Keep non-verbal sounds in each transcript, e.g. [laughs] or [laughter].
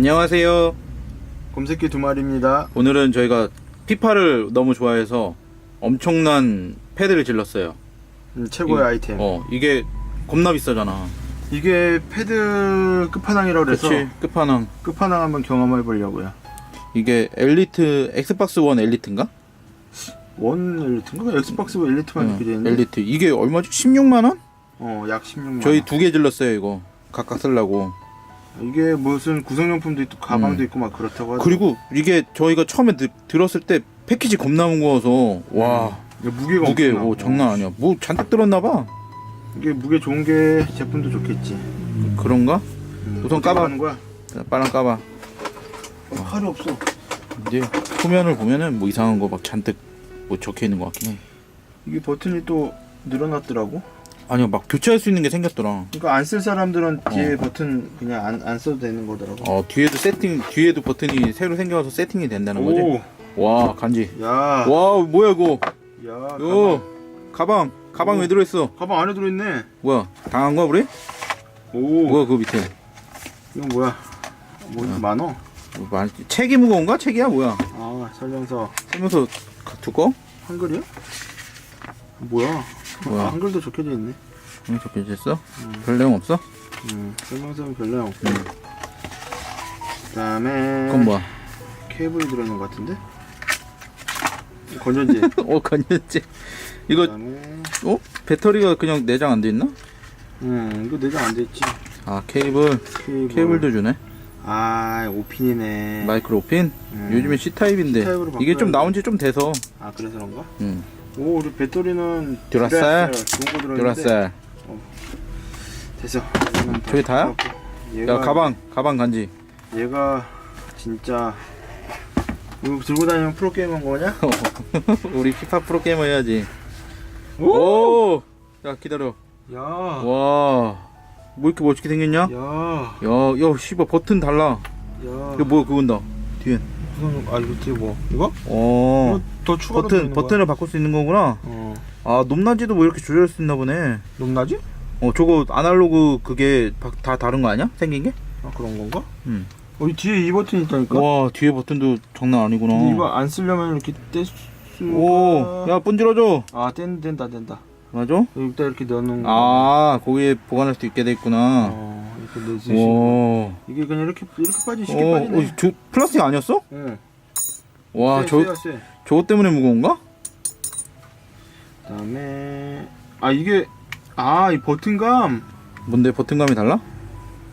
안녕하세요. 곰새끼 두 마리입니다. 오늘은 저희가 피파를 너무 좋아해서 엄청난 패드를 질렀어요. 음, 최고의 이- 아이템. 어, 이게 겁나 비싸잖아. 이게 패드 끝판왕이라고 그래서 그렇지. 끝판왕. 끝판왕 한번 경험해 보려고요. 이게 엘리트 엑스박스 원 엘리트인가? 원 엘리트인가? 엑스박스 엘리트만 응, 이렇게 되는데. 엘리트. 이게 얼마지? 16만 원? 어, 약 16만. 저희 두개 질렀어요, 이거. 각각 쓰려고. 이게 무슨 구성용품도 있고 가방도 있고 막 그렇다고 하죠. 음. 그리고 이게 저희가 처음에 드- 들었을 때 패키지 겁나 무거워서 와, 이게 무게가 무게 엄청나. 오, 장난 아니야. 뭐 잔뜩 들었나 봐. 이게 무게 좋은 게 제품도 좋겠지. 그런가? 음, 우선 어떻게 까봐. 하는 거야? 자, 빨랑 까봐. 어, 칼이 없어. 이제 표면을 보면은 뭐 이상한 거 막 잔뜩 뭐 적혀 있는 것 같긴 해. 이게 버튼이 또 늘어났더라고. 아니요, 막 교체할 수 있는 게 생겼더라. 그러니까 안 쓸 사람들은 뒤에 어. 버튼 그냥 안, 안 써도 되는 거더라고. 어, 뒤에도 세팅, 뒤에도 버튼이 새로 생겨서 세팅이 된다는 거지. 오, 와, 간지. 야, 와, 뭐야 이거? 야, 요, 가방, 가방 오. 왜 들어있어? 가방 안에 들어있네. 뭐야, 당한 거야 우리? 오, 뭐야 그 밑에? 이건 뭐야? 뭐 이렇게 많어? 뭐 많- 책이 무거운가? 책이야 뭐야? 아, 설명서 설명서 가- 두꺼? 한글이야? 뭐야? 뭐야? 아, [laughs] 한글도 적혀져 있네. 응, 적혀져 있어? 별 내용 없어? 음, 설명서는 별로 없고. 음. 그다음에 그건 뭐야? 케이블이 들어있는 것 같은데? 건전지. [laughs] 어, 건전지. 이거, 그다음에 어? 배터리가 그냥 내장 안 돼 있나? 음, 이거 내장 안 돼 있지. 아, 케이블. 케이블. 케이블도 주네. 아, 5핀이네. 마이크로 핀. 음. 요즘에 C타입인데. C타입으로 이게 좀. 나온 지 좀 돼서. 아, 그래서 그런가? 음. 오, 우리 배터리는 듀라셀? 좋은 거 들어있는데. 듀라셀. 됐어. 이거는 다 저기 다야? 얘가, 야, 가방. 가방 간지. 얘가 진짜 이거 들고 다니면 프로게이머인 거냐? [laughs] 우리 피파 프로게이머 해야지. 오! 오! 야, 기다려. 야. 와. 뭐 이렇게 멋지게 생겼냐? 야. 야, 야, 씨발, 버튼 달라. 야. 이거 뭐야, 그건다. 뒤에. 무슨 아 뒤에 뭐? 이거? 어. 이거 더 추가로 버튼, 되는 거야. 버튼을 바꿀 수 있는 거구나. 어. 아, 높낮이도 뭐 이렇게 조절할 수 있나 보네. 높낮이? 어, 저거 아날로그 그게 바- 다 다른 거 아니야? 생긴 게? 아 그런 건가? 응. 어, 이 뒤에 이 버튼이 있다니까. 와, 뒤에 버튼도 장난 아니구나. 근데 이거 안 쓰려면 이렇게 뗄 수가. 오, 야, 분질러줘. 아, 뗀 된다 된다. 맞아? 여기다 이렇게 넣는 거. 아, 거기에 보관할 수 있게 돼 있구나. 어, 이렇게 수 오. 이게 그냥 이렇게 이렇게 빠지 쉽게 어, 빠지네. 어, 저, 플라스틱 아니었어? 응. 와, 쎄, 저, 쎄. 저것 때문에 무거운가? 그다음에 아 이게 아 이 버튼감. 뭔데, 버튼감이 달라?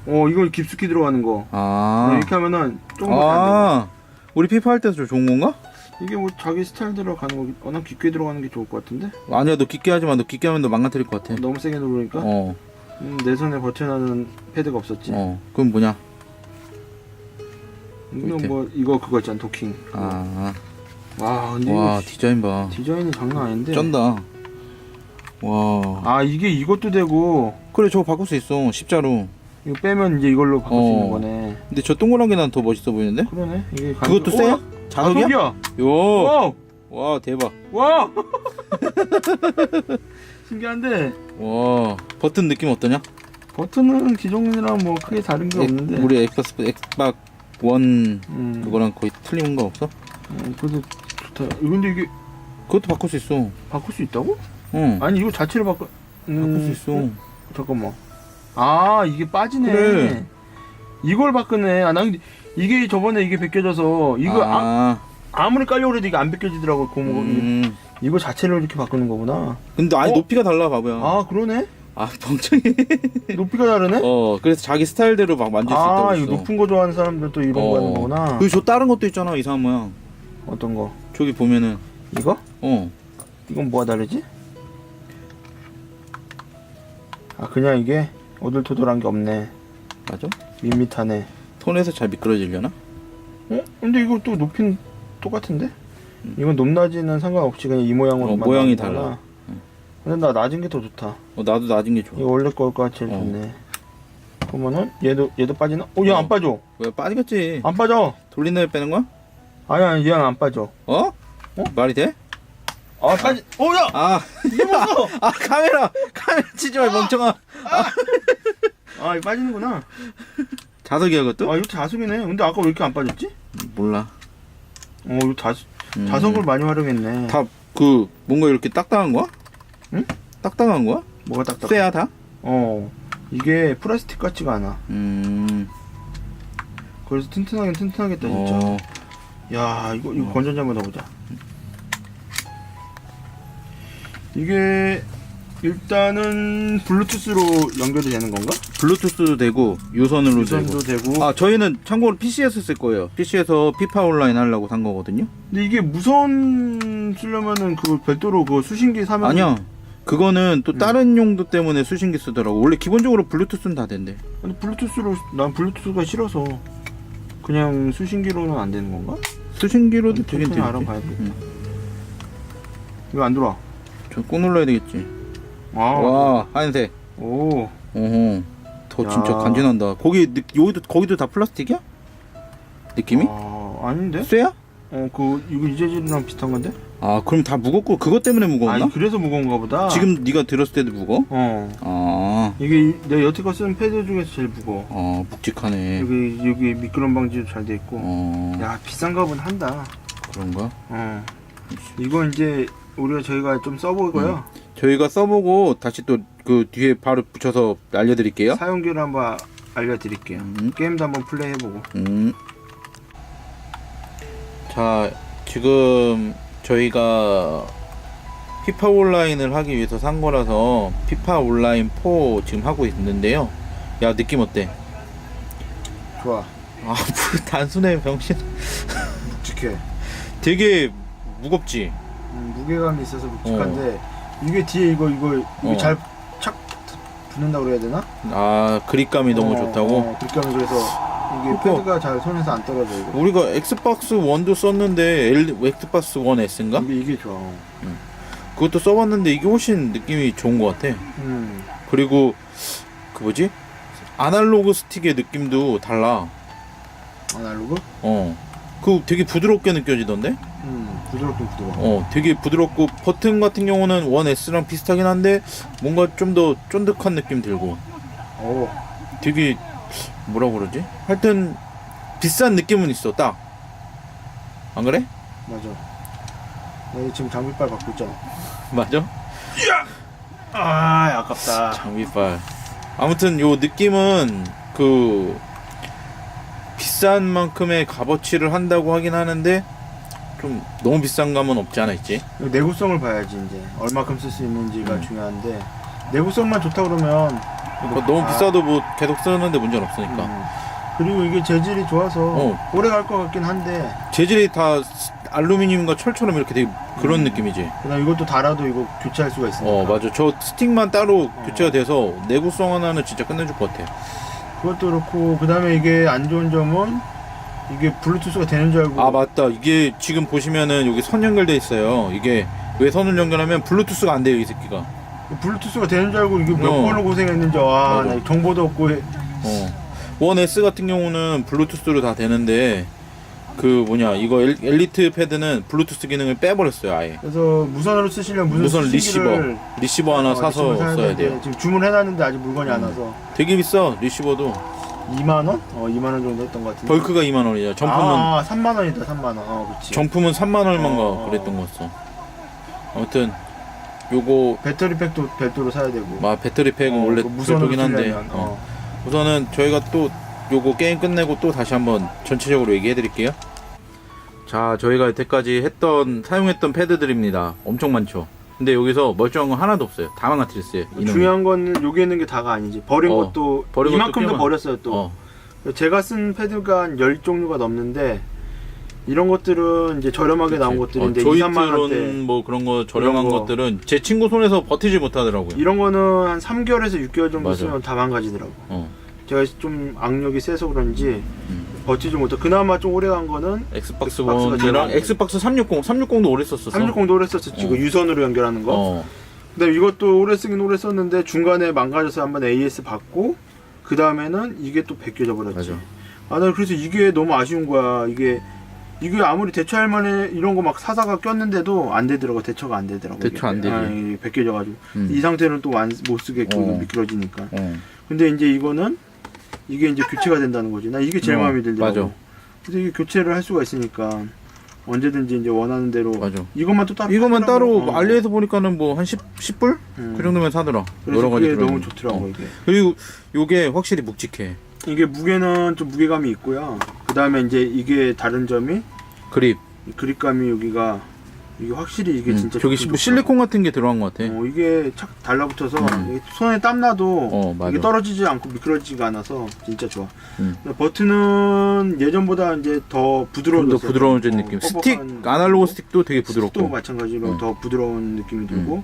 어 이거 깊숙이 들어가는 거. 아. 이렇게 하면은 조금밖에 안 아. 우리 피파 할 때도 좀 좋은 건가? 돼. 이게 뭐 자기 스타일대로 가는 거. 워낙 깊게 들어가는 게 좋을 것 같은데. 아니야, 너 깊게 하지 마. 너 깊게 하면 너 망가뜨릴 것 같아. 너무 세게 누르니까. 어, 음, 내 손에 버텨나는 패드가 없었지. 어. 그럼 뭐냐? 이거 밑에. 뭐 이거 그거 있잖아 도킹. 아. 와 근데 와, 이거 디자인 봐. 디자인이 장난 아닌데. 쩐다. 와. 아 이게 이것도 되고 그래, 저거 바꿀 수 있어. 십자로. 이거 빼면 이제 이걸로 바꿀 수 어. 있는 거네. 근데 저 동그란 게 난 더 멋있어 보이는데? 그러네. 이게 그것도? 어, 자석이야? 자석이야. 요. 와, 와, 대박. 와. [laughs] [laughs] 신기한데 와. 버튼 느낌 어떠냐? 버튼은 기존이랑 뭐 크게 다른 게 엑- 없는데. 우리 엑스박스 엑스박 원 음, 그거랑 거의 틀린 거 없어? 음, 그래도 좋다. 근데 이게 그것도 바꿀 수 있어. 바꿀 수 있다고? 응. 아니 이거 자체를 바꿔. 음, 바꿀 수 있어. 어, 잠깐만. 아 이게 빠지네. 그래. 이걸 바꾸네. 아, 난 이게 저번에 이게 벗겨져서 이거 아, 아, 무리 깔려고 해도 이게 안 벗겨지더라고. 고무가. 음. 이거 자체를 이렇게 바꾸는 거구나. 근데 아니 어? 높이가 달라 바보야. 아 그러네. 아 멍청이. [laughs] 높이가 다르네. 어 그래서 자기 스타일대로 막 만질 수 있다고 아 했어. 이거 높은 거 좋아하는 사람들 또 이런 거 하는 거구나. 그저 다른 것도 있잖아 이상한 모양. 어떤 거? 저기 보면은 이거? 어 이건 뭐가 다르지? 아 그냥 이게 오돌토돌한 게 없네. 맞아? 밋밋하네. 손에서 잘 미끄러지려나? 어? 근데 이거 또 높이는 똑같은데? 이건 높낮이는 상관없이 그냥 이 모양으로 어, 모양이 달라. 근데 나 낮은 게 더 좋다. 어 나도 낮은 게 좋아. 이거 원래 거가 제일 어. 좋네. 그러면은 얘도 얘도 빠지나? 어, 얘안 어. 빠져. 왜 빠지겠지? 안 빠져. 돌린 다음에 빼는 거야? 아니 아니 얘는 안 빠져. 어? 말이 돼? 아 빠지. 어 야. 아, 이게 뭐야? [laughs] 아 카메라 카메라 치지 마 멍청아. 아 이거 빠지는구나. 자석이야 그것도? 아 이거 자석이네. 근데 아까 왜 이렇게 안 빠졌지? 몰라. 어 이거 자, 음. 자석을 많이 활용했네. 다 그 뭔가 이렇게 딱딱한 거야? 응? 딱딱한 거야? 뭐가 딱딱? 쇠야 다? 어 이게 플라스틱 같지가 않아. 음. 그래서 튼튼하긴 튼튼하겠다 진짜. 어. 야 이거 이거 어. 건전지 한번 넣어보자. 이게 일단은 블루투스로 연결이 되는 건가? 블루투스도 되고 유선으로 유선도 되고. 되고. 아 저희는 참고로 PC에서 쓸 거예요. PC에서 피파 온라인 하려고 산 거거든요. 근데 이게 무선 쓰려면은 그 별도로 그 수신기 사면 아니야. 그거는 음. 또 다른 용도 때문에 수신기 쓰더라고. 원래 기본적으로 블루투스는 다 된대. 근데 블루투스로 난 블루투스가 싫어서 그냥 수신기로는 안 되는 건가? 수신기로도 되긴 되겠지. 알아봐야겠다. 응. 이거 안 들어와. 저꼭 눌러야 되겠지. 아, 와 하얀색. 오, 어허. 더 진짜 야. 간지난다. 거기 느, 여기도 거기도 다 플라스틱이야? 느낌이? 아, 아닌데? 쇠야? 어, 그 이거 이 재질이랑 비슷한 건데? 아 그럼 다 무겁고 그것 때문에 무거웠나? 아, 그래서 무거운가 보다. 지금 네가 들었을 때도 무거워? 어, 아, 이게 이- 내가 여태껏 쓴 패드 중에서 제일 무거워. 어 묵직하네. 여기 여기 미끄럼 방지도 잘 돼 있고. 어 야, 비싼 값은 한다. 그런가? 어, 이거 이제 우리가 저희가 좀 써보고요. 저희가 써보고 다시 또 그 뒤에 바로 붙여서 알려드릴게요. 사용기를 한번 알려드릴게요. 음. 게임도 한번 플레이해보고. 음. 자, 지금 저희가 피파 온라인을 하기 위해서 산 거라서 피파 온라인 4 지금 하고 있는데요. 야, 느낌 어때? 좋아. 아, 뭐 [laughs] 단순해 병신. 묵직해. 되게 무겁지. 음, 무게감이 있어서 묵직한데 이게 뒤에 이거 이거 이거 어. 잘착 붙는다 그래야 되나? 아, 그립감이 너무 어, 좋다고. 어, 그감이 그래서 이게 그거- 패드가 잘 손에서 안 떨어져 이거. 우리가 엑스박스 1도 썼는데 L, 엑스박스 1 S인가? 이게 이게 좋아. 그것도 써봤는데 이게 훨씬 느낌이 좋은 것 같아. 음. 그리고 그 뭐지? 아날로그 스틱의 느낌도 달라. 아날로그? 어. 그 되게 부드럽게 느껴지던데? 음. 부드럽긴 부드러워. 어, 되게 부드럽고 버튼 같은 경우는 1S랑 비슷하긴 한데 뭔가 좀 더 쫀득한 느낌 들고 오. 되게 뭐라 그러지? 하여튼 비싼 느낌은 있어, 딱. 안 그래? 맞아. 나 지금 장비빨 갖고 있잖아. [laughs] 맞아? 아, 아깝다. 장비빨. 아무튼 요 느낌은 그 비싼 만큼의 값어치를 한다고 하긴 하는데 좀 너무 비싼 감은 없지 않아 있지. 내구성을 봐야지 이제 얼마큼 쓸 수 있는지가 음. 중요한데 내구성만 좋다 그러면 그러니까 너무 아, 비싸도 뭐 계속 쓰는데 문제는 없으니까. 음. 그리고 이게 재질이 좋아서 어. 오래 갈 것 같긴 한데 재질이 다 스- 알루미늄과 철처럼 이렇게 되게 그런 음. 느낌이지. 그다음 이것도 달아도 이거 교체할 수가 있으니까 어 맞아. 저 스틱만 따로 어. 교체가 돼서 내구성 하나는 진짜 끝내줄 것 같아. 그것도 그렇고 그다음에 이게 안 좋은 점은 이게 블루투스가 되는 줄 알고 아 맞다. 이게 지금 보시면은 여기 선 연결돼 있어요. 이게 왜 선을 연결하면 블루투스가 안 돼요 이 새끼가. 블루투스가 되는 줄 알고 이게 몇 어. 번을 고생했는지 와. 나 정보도 없고 해. 어. 원 S 같은 경우는 블루투스로 다 되는데 그 뭐냐 이거 엘, 엘리트 패드는 블루투스 기능을 빼버렸어요 아예. 그래서 무선으로 쓰시려면 무선, 무선 리시버 리시버 하나 어, 사서 써야 돼요. 지금 주문해놨는데 아직 물건이 안 음. 와서 되게 비싸 리시버도 2만 원? 어 2만 원 정도 했던 것 같은데 벌크가 2만 원이야. 정품은 아 3만 원이다 3만 원. 어 그렇지. 정품은 3만 얼마인가 어. 그랬던 것 같어. 아무튼 요거 배터리 팩도 별도로 사야 되고. 마 배터리 팩은 어, 원래 무선으로 별도긴 한데 어. 어. 우선은 저희가 또 요거 게임 끝내고 또 다시 한번 전체적으로 얘기해 드릴게요. 자, 저희가 여태까지 했던 사용했던 패드들입니다. 엄청 많죠. 근데 여기서 멀쩡한 건 하나도 없어요. 다 망가뜨렸어요. 이놈이. 중요한 거는 여기 있는 게 다가 아니지. 버린 어, 것도 버린 것도 이만큼도 꽤만- 버렸어요 또. 어, 제가 쓴 패드가 한 10종류가 넘는데 이런 것들은 이제 저렴하게 나온 것들인데 어, 2, 3만 원대. 조이트론 뭐 그런 거 저렴한 거. 것들은 제 친구 손에서 버티지 못하더라고요. 이런 거는 한 3개월에서 6개월 정도 맞아. 쓰면 다 망가지더라고. 어, 제가 좀 악력이 세서 그런지 음. 버티지 못해. 그나마 좀 오래 간 거는 엑스박스 엑스박스가 제일 1이랑 많이 엑스박스 360, 360도 오래 썼었어. 360도 오래 썼었지. 어. 유선으로 연결하는 거. 어, 근데 이것도 오래 쓰긴 오래 썼는데 중간에 망가져서 한번 AS 받고 그 다음에는 이게 또 벗겨져 버렸지. 맞아. 아, 나 그래서 이게 너무 아쉬운 거야. 이게 이게 아무리 대처할 만해 이런 거 막 사다가 꼈는데도 안 되더라고. 대처가 안 되더라고. 대처. 안 되지. 아, 이게 벗겨져 가지고 음. 이 상태는 또 못 쓰겠고 어. 미끄러지니까. 어. 근데 이제 이거는 이게 이제 교체가 된다는 거지. 나 이게 제일 어, 마음에 들더라고. 맞아. 그래서 이게 교체를 할 수가 있으니까 언제든지 이제 원하는 대로 맞아. 이것만 또 따로 팔더라고. 따로 어. 알리에서 보니까는 뭐 한 10, 10불? 음. 그 정도면 사더라. 여러 가지 그게 너무 거. 좋더라고 어. 이게. 그리고 요게 확실히 묵직해. 이게 무게는 좀 무게감이 있고요. 그 다음에 이제 이게 다른 점이 그립. 이 그립감이 여기가 이게 확실히 이게 음, 진짜 저기 뭐. 실리콘 같은 게 들어간 것 같아. 어, 이게 착 달라붙어서 음. 이게 손에 땀 나도 어, 맞아. 이게 떨어지지 않고 미끄러지지가 않아서 진짜 좋아. 음. 근데 버튼은 예전보다 이제 더좀 부드러워졌어. 더 부드러워진 어, 느낌. 뻑뻑한 스틱, 아날로그 스틱도 되게 부드럽고. 마찬가지로 음. 더 부드러운 느낌이 들고.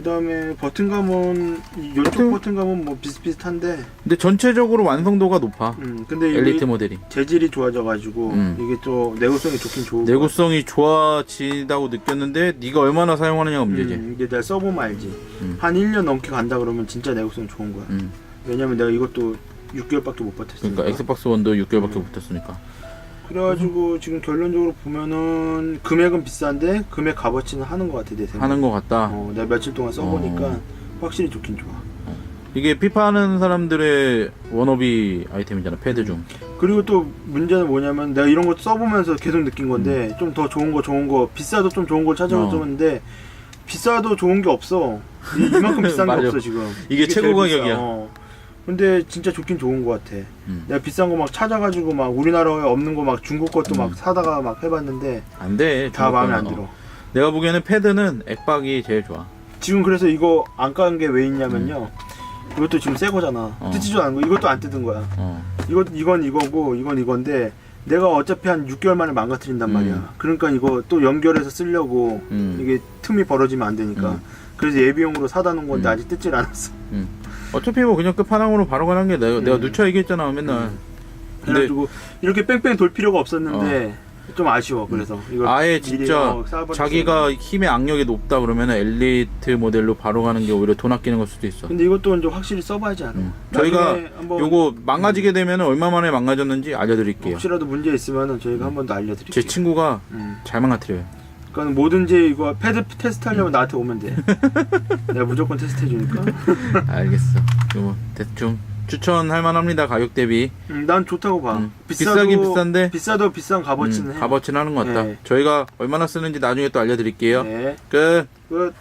그 다음에 버튼 감은 이쪽 버튼- 버튼 감은 뭐 비슷비슷한데, 근데 전체적으로 완성도가 높아. 음 근데 엘리트 이게 모델이. 재질이 좋아져가지고 음. 이게 또 내구성이 좋긴 좋고. 내구성이 좋아지다고 느꼈는데 네가 얼마나 사용하느냐가 문제지. 음, 이게 내가 써보면 알지. 음. 한 1년 넘게 간다 그러면 진짜 내구성 좋은 거야. 음. 왜냐면 내가 이것도 6개월밖에 못 버텼으니까. 그러니까 엑스박스 원도 6개월밖에 음. 못 했으니까. 그래가지고 지금 결론적으로 보면은 금액은 비싼데 금액 값어치는 하는 것 같아 내 생각. 하는 것 같다. 어, 내가 며칠 동안 써보니까 어. 확실히 좋긴 좋아. 이게 피파 하는 사람들의 워너비 아이템이잖아. 패드 중. 그리고 또 문제는 뭐냐면 내가 이런 거 써보면서 계속 느낀 건데 음. 좀더 좋은 거 좋은 거 비싸도 좀 좋은 걸 찾아보는데 비싸도 좋은 게 없어. 이, 이만큼 [laughs] 비싼 게 맞아. 없어 지금. 이게 최고 제일 비싸. 가격이야. 어. 근데 진짜 좋긴 좋은 것 같아. 음. 내가 비싼 거 막 찾아가지고 막 우리나라에 없는 거 막 중국 것도 음. 막 사다가 막 해봤는데 안 돼. 다 중국 마음에 거는. 안 어. 들어. 내가 보기에는 패드는 액박이 제일 좋아. 지금 그래서 이거 안깐게왜 있냐면요. 이것도 지금 새 거잖아. 음. 어. 뜯지도 않은 거. 이것도 안 뜯은 거야. 어. 이거 이건 이거고 이건 이건데 내가 어차피 한 6개월 만에 망가뜨린단 음. 말이야. 그러니까 이거 또 연결해서 쓰려고 음. 이게 틈이 벌어지면 안 되니까. 음. 그래서 예비용으로 사다 놓은 건데 음. 아직 뜯질 않았어. 어차피 뭐 그냥 끝판왕으로 바로 가는 게 내가, 내가 음. 누차 얘기했잖아 맨날. 음. 그래가지고 이렇게 뺑뺑 돌 필요가 없었는데 좀 아쉬워. 그래서 이걸 아예 미리 진짜 어, 쌓아버렸어야 자기가 힘의 악력이 높다 그러면 엘리트 모델로 바로 가는 게 오히려 돈 아끼는 걸 수도 있어. 근데 이것도 이제 확실히 써봐야지 않아. 음. 저희가 한번 요거 망가지게 되면 얼마 만에 망가졌는지 알려드릴게요. 혹시라도 문제 있으면은 저희가 한번 더 알려드릴게요. 제 친구가 음. 잘 망가뜨려요. 그러니까 뭐든지 이거 패드 테스트 하려면 나한테 오면 돼. [laughs] 내가 무조건 테스트 해주니까. [laughs] 알겠어. 요거 대충 추천할 만합니다 가격 대비. 음, 난 좋다고 봐. 음. 비싸도, 비싸긴 비싼데 비싸도 비싼 값어치는 음, 해. 값어치는 하는 것 같다. 네. 저희가 얼마나 쓰는지 나중에 또 알려드릴게요. 네. 끝. 끝.